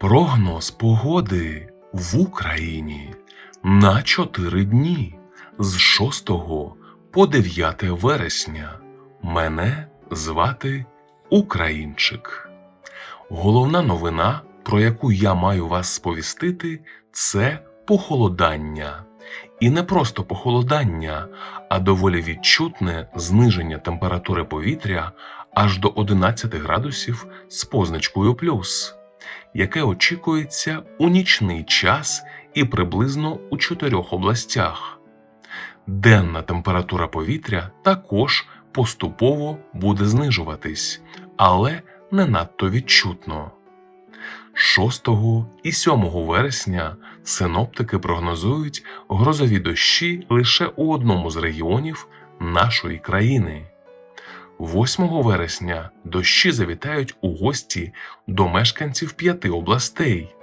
Прогноз погоди в Україні на 4 дні з 6 по 9 вересня. Мене звати Українчик. Головна новина, про яку я маю вас сповістити, це похолодання. І не просто похолодання, а доволі відчутне зниження температури повітря аж до 11 градусів з позначкою плюс, яке очікується у нічний час і приблизно у чотирьох областях. Денна температура повітря також поступово буде знижуватись, але не надто відчутно. 6 і 7 вересня синоптики прогнозують грозові дощі лише у одному з регіонів нашої країни. 8 вересня дощі завітають у гості до мешканців п'яти областей.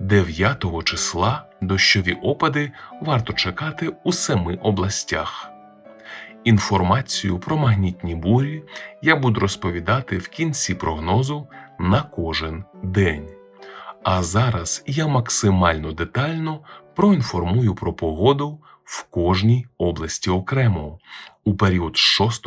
9 числа дощові опади варто чекати у семи областях. Інформацію про магнітні бурі я буду розповідати в кінці прогнозу на кожен день. А зараз я максимально детально проінформую про погоду в кожній області окремо у період з 6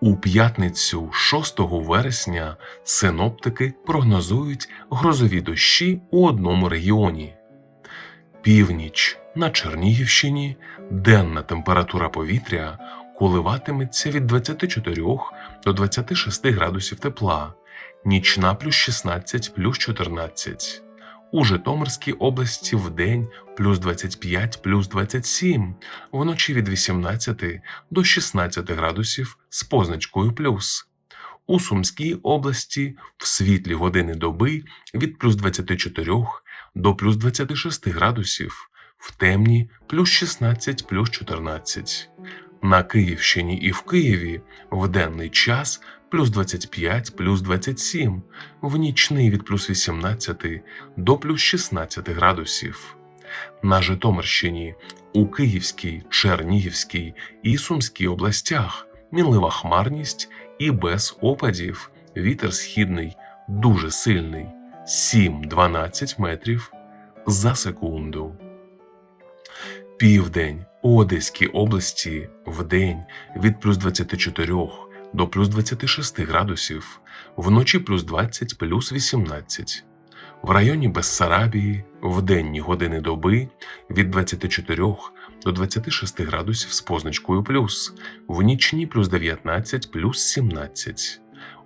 У п'ятницю 6 вересня синоптики прогнозують грозові дощі у одному регіоні. Північ на Чернігівщині денна температура повітря коливатиметься від 24 до 26 градусів тепла, нічна плюс 16 плюс 14. У Житомирській області в день плюс 25 плюс 27, вночі від 18 до 16 градусів з позначкою плюс. У Сумській області в світлі години доби від плюс 24 до плюс 26 градусів, в темні плюс 16 плюс 14. На Київщині і в Києві в денний час плюс 25 плюс 27, в нічний від плюс 18 до плюс 16 градусів. На Житомирщині у Київській, Чернігівській і Сумській областях мінлива хмарність і без опадів. Вітер східний дуже сильний 7-12 метрів за секунду. Південь у Одеській області в день від плюс 24 до плюс 26 градусів, вночі плюс 20 плюс 18. В районі Бессарабії в денні години доби від 24 до 26 градусів з позначкою плюс, в нічні плюс 19 плюс 17.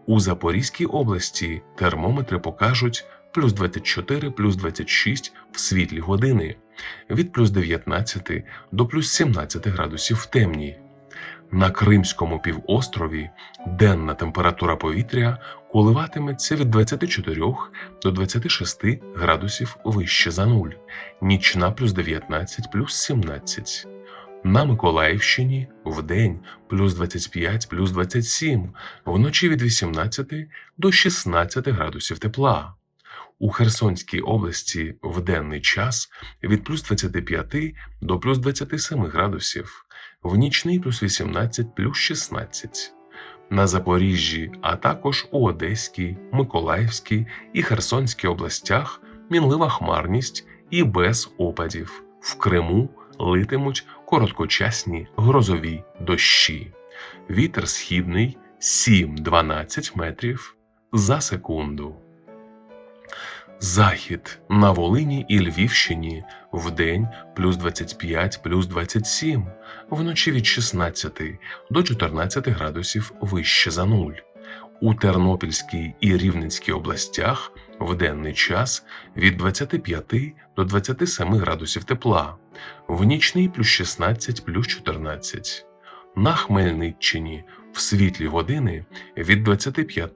У Запорізькій області термометри покажуть плюс 24 плюс 26 в світлі години, від плюс 19 до плюс 17 градусів в темні. На Кримському півострові денна температура повітря коливатиметься від 24 до 26 градусів вище за нуль, нічна плюс 19 плюс 17. На Миколаївщині вдень плюс 25 плюс 27, вночі від 18 до 16 градусів тепла. У Херсонській області в денний час від плюс 25 до плюс 27 градусів, в нічний плюс 18 плюс 16. На Запоріжжі, а також у Одеській, Миколаївській і Херсонській областях мінлива хмарність і без опадів. В Криму литимуть короткочасні грозові дощі. Вітер східний 7-12 метрів за секунду. Захід на Волині і Львівщині вдень плюс 25 плюс 27, вночі від 16 до 14 градусів вище за нуль. У Тернопільській і Рівненській областях в денний час від 25 до 27 градусів тепла, в нічний плюс 16 плюс 14. На Хмельниччині в світлі години від 25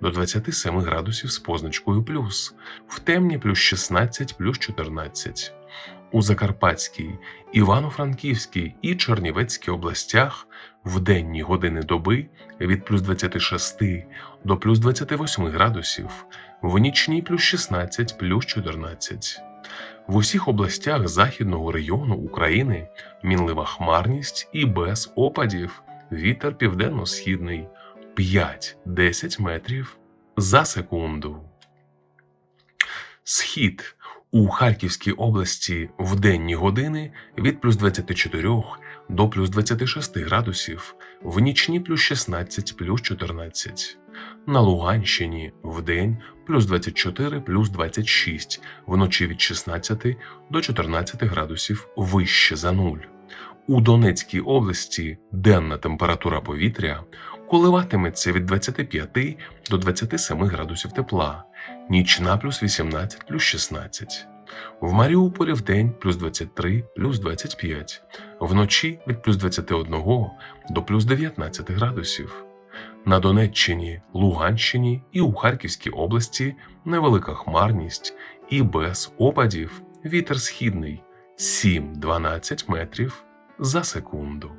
до 27 градусів з позначкою плюс, в темні плюс 16 плюс 14. У Закарпатській, Івано-Франківській і Чернівецькій областях в денні години доби від плюс 26 до плюс 28 градусів, в нічні плюс 16 плюс 14. В усіх областях Західного регіону України мінлива хмарність і без опадів, вітер південно-східний 5-10 метрів за секунду. Схід у Харківській області в денні години від плюс 24 до плюс 26 градусів, в нічні плюс 16 плюс 14. На Луганщині в день плюс 24 плюс 26, вночі від 16 до 14 градусів вище за нуль. У Донецькій області денна температура повітря коливатиметься від 25 до 27 градусів тепла, нічна плюс 18 плюс 16. В Маріуполі в день плюс 23 плюс 25, вночі від плюс 21 до плюс 19 градусів. На Донеччині, Луганщині і у Харківській області невелика хмарність і без опадів вітер східний 7-12 метрів за секунду.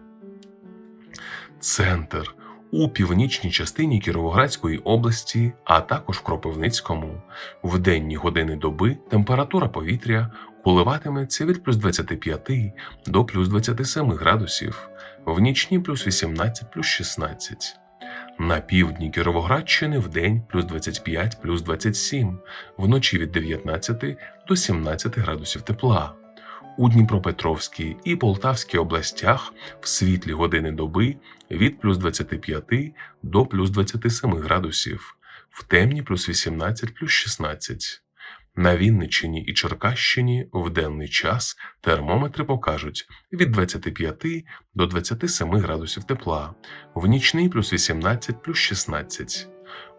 Центр у північній частині Кіровоградської області, а також в Кропивницькому, в денні години доби температура повітря коливатиметься від плюс 25 до плюс 27 градусів, в нічні плюс 18 плюс 16. На півдні Кіровоградщини в день плюс 25 плюс 27, вночі від 19 до 17 градусів тепла. У Дніпропетровській і Полтавській областях в світлі години доби від плюс 25 до плюс 27 градусів, в темні плюс 18 плюс 16. На Вінниччині і Черкащині в денний час термометри покажуть від 25 до 27 градусів тепла, в нічний плюс 18 плюс 16.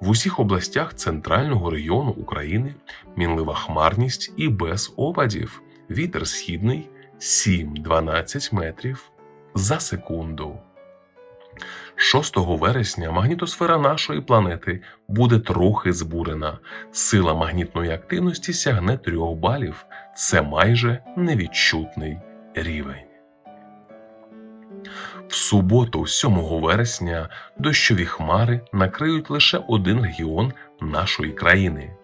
В усіх областях центрального регіону України мінлива хмарність і без опадів. Вітер східний 7-12 метрів за секунду. 6 вересня магнітосфера нашої планети буде трохи збурена. Сила магнітної активності сягне 3 балів. Це майже невідчутний рівень. В суботу, 7 вересня, дощові хмари накриють лише один регіон нашої країни.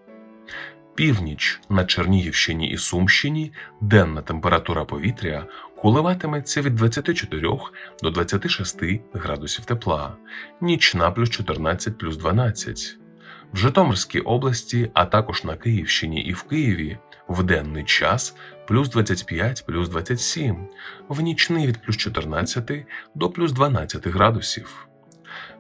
Північ на Чернігівщині і Сумщині денна температура повітря коливатиметься від 24 до 26 градусів тепла, нічна плюс 14 плюс 12. В Житомирській області, а також на Київщині і в Києві в денний час плюс 25 плюс 27, в нічний від плюс 14 до плюс 12 градусів.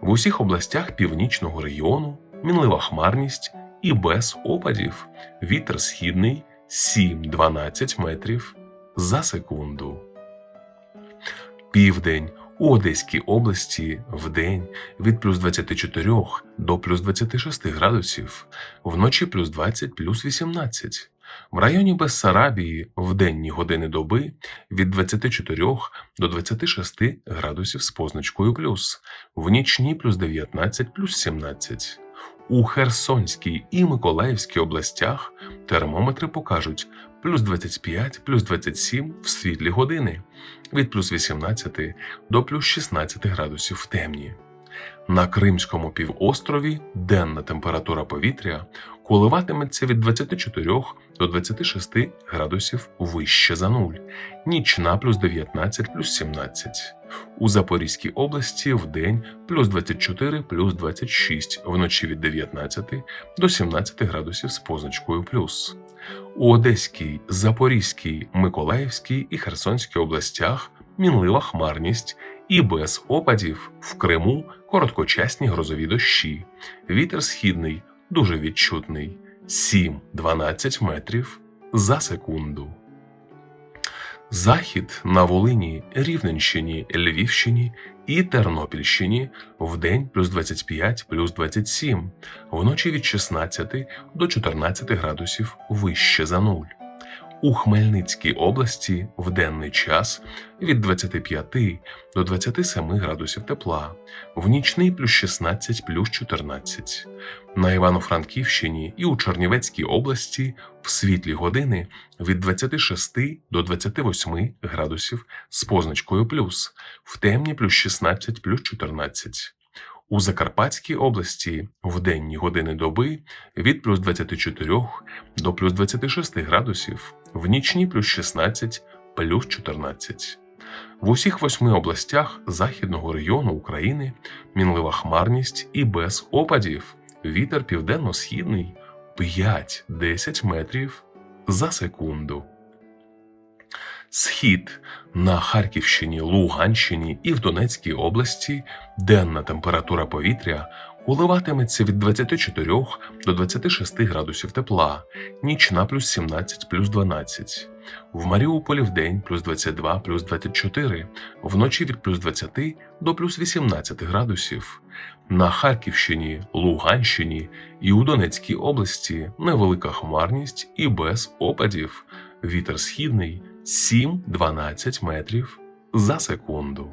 В усіх областях північного регіону мінлива хмарність і без опадів вітер східний 7-12 метрів за секунду. Південь у Одеській області вдень від плюс 24 до плюс 26 градусів, вночі плюс 20 плюс 18. В районі Бессарабії в денні години доби від 24 до 26 градусів з позначкою плюс, в нічні плюс 19 плюс 17. У Херсонській і Миколаївській областях термометри покажуть плюс 25, плюс 27 в світлі години, від плюс 18 до плюс 16 градусів в темні. На Кримському півострові денна температура повітря коливатиметься від 24 до 26 градусів вище за нуль, нічна плюс 19 плюс 17. У Запорізькій області в день плюс 24 плюс 26, вночі від 19 до 17 градусів з позначкою плюс. У Одеській, Запорізькій, Миколаївській і Херсонській областях мінлива хмарність і без опадів в Криму короткочасні грозові дощі. Вітер східний дуже відчутний 7-12 метрів за секунду. Захід на Волині, Рівненщині, Львівщині і Тернопільщині вдень плюс 25 плюс 27, вночі від 16 до 14 градусів вище за нуль. У Хмельницькій області в денний час від 25 до 27 градусів тепла, в нічний плюс 16 плюс 14. На Івано-Франківщині і у Чернівецькій області в світлі години від 26 до 28 градусів з позначкою плюс, в темні плюс 16 плюс 14. У Закарпатській області в денні години доби від плюс 24 до плюс 26 градусів, в нічні плюс 16 плюс 14. В усіх восьми областях Західного регіону України мінлива хмарність і без опадів. Вітер південно-східний 5-10 метрів за секунду. Схід на Харківщині, Луганщині і в Донецькій області денна температура повітря коливатиметься від 24 до 26 градусів тепла, нічна плюс 17 плюс 12. В Маріуполі в день плюс 22 плюс 24, вночі від плюс 20 до плюс 18 градусів. На Харківщині, Луганщині і у Донецькій області невелика хмарність і без опадів. Вітер східний 7-12 метрів за секунду.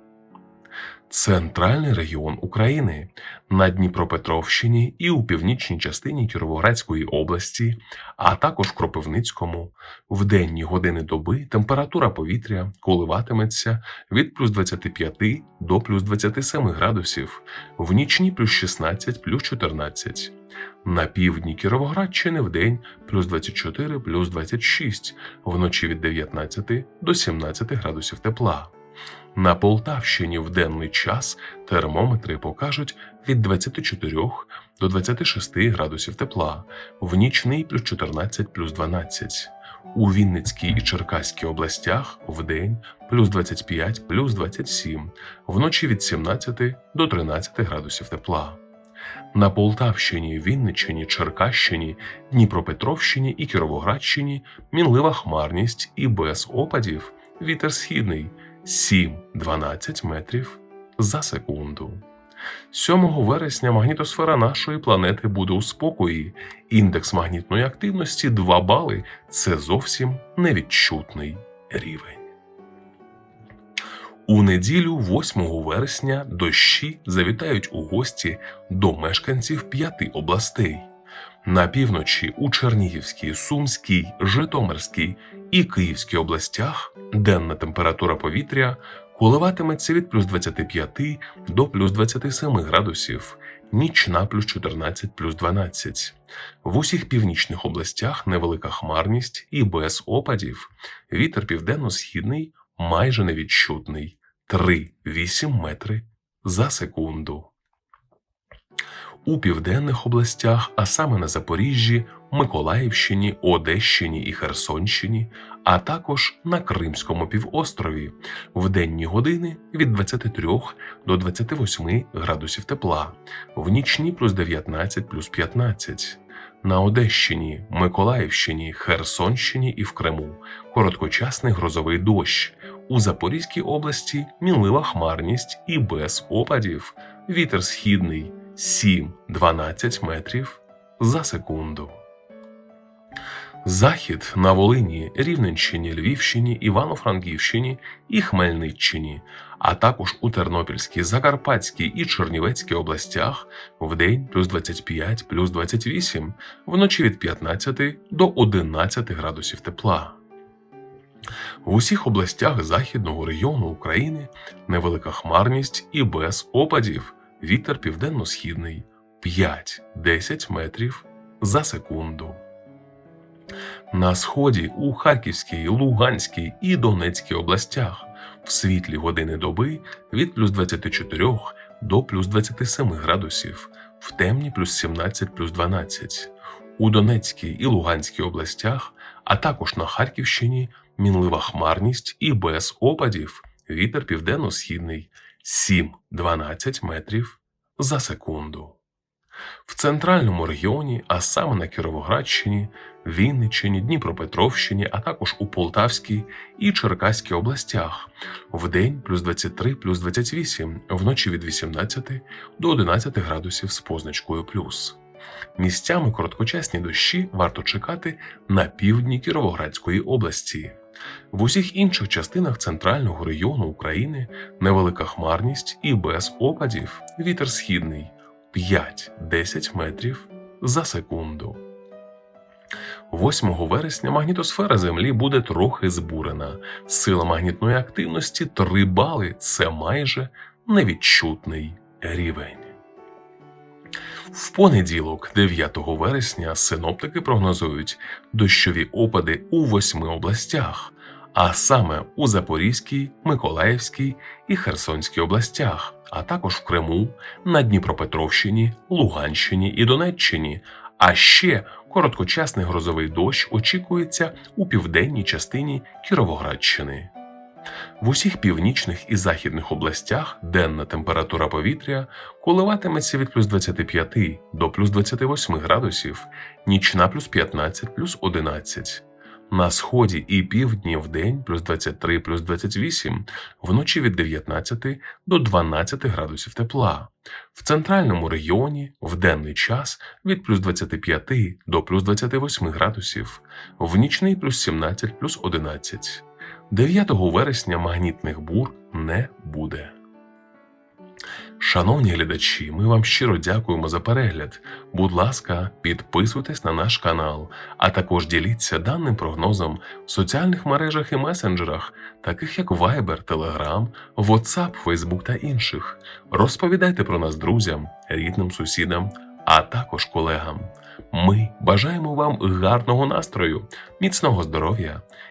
Центральний регіон України на Дніпропетровщині і у північній частині Кіровоградської області, а також Кропивницькому, в денні години доби температура повітря коливатиметься від плюс 25 до плюс 27 градусів, в нічні плюс 16 плюс 14. На півдні Кіровоградщини в день плюс 24 плюс 26, вночі від 19 до 17 градусів тепла. На Полтавщині в денний час термометри покажуть від 24 до 26 градусів тепла, в нічний плюс 14 плюс 12. У Вінницькій і Черкаській областях в день плюс 25 плюс 27, вночі від 17 до 13 градусів тепла. На Полтавщині, Вінниччині, Черкащині, Дніпропетровщині і Кіровоградщині мінлива хмарність і без опадів, вітер східний 7-12 метрів за секунду. 7 вересня магнітосфера нашої планети буде у спокої. Індекс магнітної активності 2 бали це зовсім невідчутний рівень. У неділю, 8 вересня, дощі завітають у гості до мешканців п'яти областей. На півночі у Чернігівській, Сумській, Житомирській і Київській областях денна температура повітря коливатиметься від плюс 25 до плюс 27 градусів, нічна плюс 14 плюс 12. В усіх північних областях невелика хмарність і без опадів. Вітер південно-східний майже невідчутний 3-8 метри за секунду. У південних областях, а саме на Запоріжжі, Миколаївщині, Одещині і Херсонщині, а також на Кримському півострові в денні години від 23 до 28 градусів тепла, в нічні плюс 19 плюс 15. На Одещині, Миколаївщині, Херсонщині і в Криму короткочасний грозовий дощ. У Запорізькій області мінлива хмарність і без опадів, вітер східний 7-12 метрів за секунду. Захід на Волині, Рівненщині, Львівщині, Івано-Франківщині і Хмельниччині, а також у Тернопільській, Закарпатській і Чернівецькій областях в день плюс 25 плюс 28, вночі від 15 до 11 градусів тепла. В усіх областях Західного регіону України невелика хмарність і без опадів, вітер південно-східний 5-10 метрів за секунду. На сході у Харківській, Луганській і Донецькій областях в світлі години доби від плюс 24 до плюс 27 градусів, в темні плюс 17 плюс 12. У Донецькій і Луганській областях, а також на Харківщині мінлива хмарність і без опадів вітер південно-східний 7-12 метрів за секунду. В центральному регіоні, а саме на Кіровоградщині, Вінниччині, Дніпропетровщині, а також у Полтавській і Черкаській областях в день плюс 23, плюс 28, вночі від 18 до 11 градусів з позначкою плюс. Місцями короткочасні дощі варто чекати на півдні Кіровоградської області. В усіх інших частинах центрального регіону України невелика хмарність і без опадів вітер східний 5-10 метрів за секунду. 8 вересня магнітосфера Землі буде трохи збурена. Сила магнітної активності 3 бали це майже невідчутний рівень. В понеділок, 9 вересня, синоптики прогнозують дощові опади у восьми областях, а саме у Запорізькій, Миколаївській і Херсонській областях, а також в Криму, на Дніпропетровщині, Луганщині і Донеччині. А ще короткочасний грозовий дощ очікується у південній частині Кіровоградщини. В усіх північних і західних областях денна температура повітря коливатиметься від плюс 25 до плюс 28 градусів, нічна плюс 15 плюс 11. На сході і півдні в день плюс 23 плюс 28, вночі від 19 до 12 градусів тепла. В центральному регіоні в денний час від плюс 25 до плюс 28 градусів, в нічний плюс 17 плюс 11. 9 вересня магнітних бур не буде. Шановні глядачі, ми вам щиро дякуємо за перегляд. Будь ласка, підписуйтесь на наш канал, а також діліться даним прогнозом в соціальних мережах і месенджерах, таких як Viber, Telegram, WhatsApp, Facebook та інших. Розповідайте про нас друзям, рідним сусідам, а також колегам. Ми бажаємо вам гарного настрою, міцного здоров'я